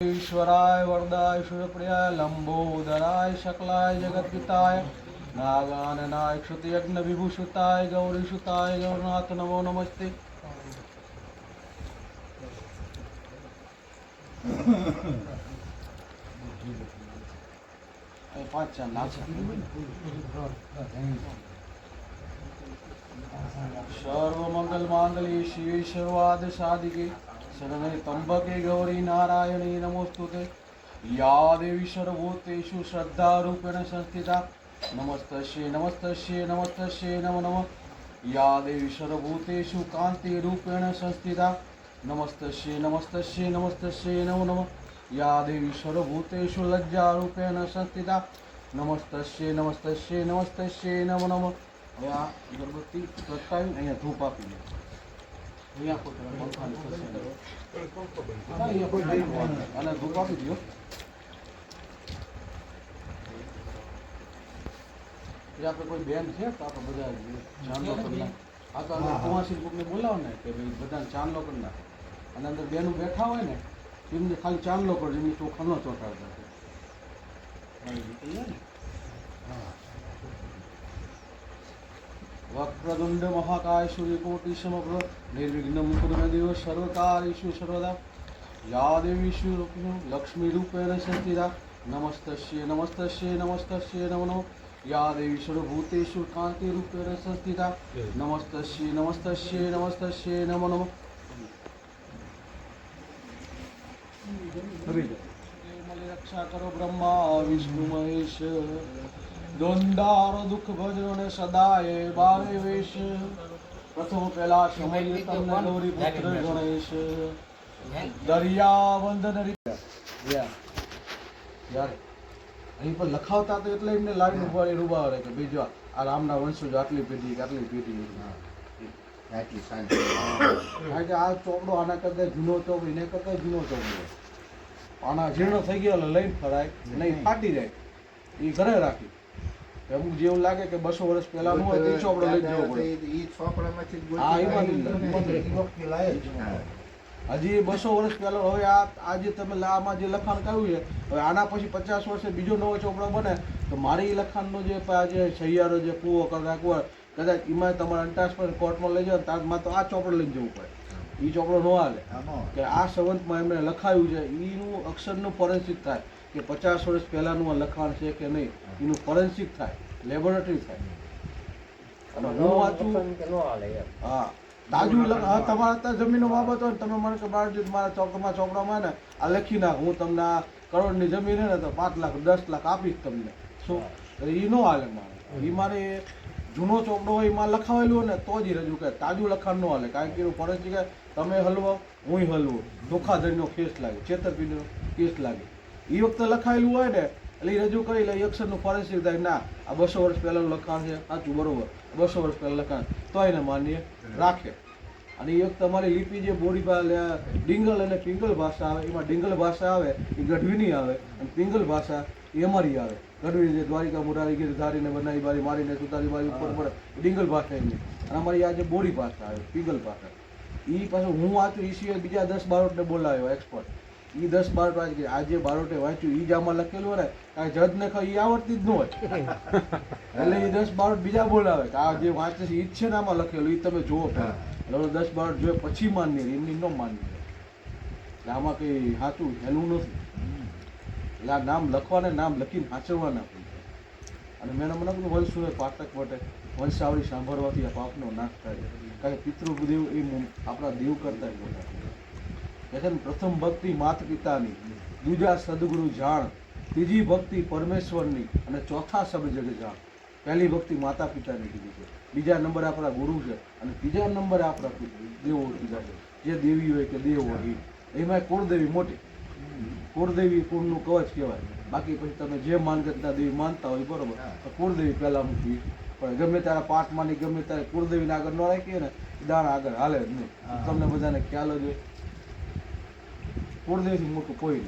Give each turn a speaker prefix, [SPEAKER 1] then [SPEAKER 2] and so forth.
[SPEAKER 1] ईश्वराय वरदाय सूर्यप्रियाय लंबोदराय शकलाय जगत्पिताय नागाननाय क्षुतयज्ञ विभूषिताय गौरीसुताय, गौरनाथ नमो नमस्ते। सर्व मंगल लाख सर्वमंगल मांगल्ये शादी सर्वाद સાધિકે શરણે ત્રંબકે ગૌરી નારાયણી નમોસ્તુતે યા દેવી સર્વભૂતેષુ શ્રદ્ધારૂપેણ સંસ્થિતા નમસ્તસ્યે નમસ્તસ્યે નમસ્તસ્યે નમો નમઃ યા દેવી સર્વભૂતેષુ કાંતિરૂપેણ સંસ્થિતા નમસ્તસ્યે નમસ્તસ્યે નમસ્તસ્યે નમો નમઃ યા દેવી સર્વભૂતેષુ લજ્જારૂપેણ સંસ્થિતા નમસ્તસ્યે નમસ્તસ્યે નમસ્તસ્યે નમો નમઃ હવે આ અગરબત્તી પ્રગટાવી અહીંયા ધૂપ આપી દે આપણે કોઈ બેન છે તો આપણે બધા ચાંદલો કરી નાખ આ બોલાવો ને કે ભાઈ બધાને ચાંદલો કરી અને અંદર બેનું બેઠા હોય ને એમને ખાલી ચાંદલો કરજો એમની ચોખા ન ચોંટાડતા આવી वक्रतुंड महाकाय सूर्यकोटिशमग्र निर्विघ्नं कुरु न देव सर्वकारेषु सर्वदा या देवीषु लक्ष्मीरूपेण संस्थिता नमस्तस्य नमस्तस्ये नमस्तस्य नमो नमः या देवीश्वरभूतेषु कान्तिरूपेण संस्थिता नमस्तस्ये नमस्तस्य नमस्तस्ये नमो नमः रक्षा करो ब्रह्मा विष्णु महेश દોંડારો દુઃખ ભજનો ને સદાય બારે વેશ. પ્રથમ પેલા સમય તમને ગૌરી પુત્ર ગણેશ. દરિયા વંદન રીતે. યાર અહીં પણ લખાવતા તો એટલે એમને લાવીને ઊભા રૂબા રહે કે બીજો આ રામના વંશજો આટલી પેઢી કે આટલી પેઢી
[SPEAKER 2] આટલી શાંતિ
[SPEAKER 1] કારણ કે આ ચોપડો આના કરતા જૂનો ચોપડી એને કરતા જૂનો ચોપડો આના જીર્ણ થઈ ગયો લઈને ફરાય નહીં ફાટી જાય. એ ઘરે રાખી. અમુક જેવું લાગે કે બસો વર્ષ પહેલાનું હોય તો એ ચોપડો લઈ જવો પડે. હા. હજી બસો વર્ષ પહેલા હવે આ આજે તમે આમાં જે લખાણ કર્યું છે હવે આના પછી પચાસ વર્ષે બીજો નવો ચોપડો બને તો મારી લખાણનો જે જે સહિયારો જે કૂવો કદાચ હોય કદાચ એમાં તમારે અંટાસ પર કોર્ટમાં લઈ જાવ તારમાં તો આ ચોપડો લઈને જવું પડે. એ ચોપડો ન હાલે. કે આ સંવંતમાં એમણે લખાયું છે એનું અક્ષરનું પરિચિત થાય. કે પચાસ વર્ષ પહેલાનું આ લખાણ છે કે નહીં એનું ફોરેન્સિક થાય લેબોરેટરી થાય. હું વાંચું. હા. તાજું તમારે જમીનનો બાબત હોય તમે મને કે બાળજી મારા ચોપડામાં ચોપડામાં ને આ લખી નાખ હું તમને આ કરોડની જમીન ને તો પાંચ લાખ દસ લાખ આપીશ તમને. શું? એ નો હાલે મારે. એ મારે જૂનો ચોપડો હોય એમાં લખાવેલું ને તો જ રજૂ કરે. તાજું લખાણ ન હાલે કારણ કે એનું ફરજ છે. કે તમે હલવો હું હલવો. ધોખાધડીનો કેસ લાગે છેતરપિંડીનો કેસ લાગે. એ વખતે લખાયેલું હોય ને, એટલે એ રજૂ કરી લે અક્ષરનું ફોરેન્સિક થાય, ના, આ બસો વર્ષ પહેલાંનું લખાણ છે. સાચું, બરોબર. બસો વર્ષ પહેલાં લખાણ તો એને માન્ય રાખે. અને એ વખતે અમારી લિપિ જે બોડી ડિંગલ અને પિંગલ ભાષા આવે, એમાં ડિંગલ ભાષા આવે એ ગઢવીની આવે, અને પિંગલ ભાષા એ અમારી આવે. ગઢવી જે દ્વારિકા મુરારી ગીર ધારીને બનાવી, બારી મારીને સુતારી, બારી ઉપર પડે ડિંગલ ભાષા એમની અને અમારી આ જે બોડી ભાષા આવે, પિંગલ ભાષા. એ પાછું હું વાંચું એ સિવાય બીજા દસ બારોટને બોલાવ્યો એક્સપર્ટ એ દસ બાર વાંચી આ જે બારોટે વાંચ્યું એ જ આમાં લખેલું હોય ને કાંઈ જજને કહે એ આવડતી જ ન હોય. એટલે એ દસ બારોટ બીજા બોલાવે કે આ જે વાંચે છે એ જ છે ને આમાં લખેલું એ તમે જુઓ પહેલા એટલે દસ બારોટ જોઈએ પછી માનની એમની ન માન્ય એટલે આમાં કંઈ સાચું હેલું નથી. એટલે આ નામ લખવાને નામ લખીને સાચવવાના અને મેં મને બધું વંશ પાઠક માટે વંશાવળી સાંભળવાથી આ પાપનો નાશ થાય કારણ કે પિતૃદેવ એ આપણા દેવ કરતા મોટા છે. કહે છે ને પ્રથમ ભક્તિ માત પિતાની દૂજા સદગુરુ જાણ ત્રીજી ભક્તિ પરમેશ્વરની અને ચોથા શબ્દ જગ જાણ. પહેલી ભક્તિ માતા પિતાની કીધી છે. બીજા નંબરે આપણા ગુરુ છે અને ત્રીજા નંબરે આપણા દેવો કીધા છે. જે દેવી હોય કે દેવ હોય. એમાં કુળદેવી મોટી. કુળદેવી કુળનું કવચ કહેવાય. બાકી પછી તમે જે માનગતના દેવી માનતા હોય બરોબર. તો કુળદેવી પહેલાં મૂકવી. પણ ગમે ત્યારે પાઠ માની ગમે ત્યારે કુળદેવીને આગળ ન રાખીએ ને દાણા આગળ હાલે જ નહીં. તમને બધાને ખ્યાલ જ હોય. કુળદેવીથી મોટું કોઈ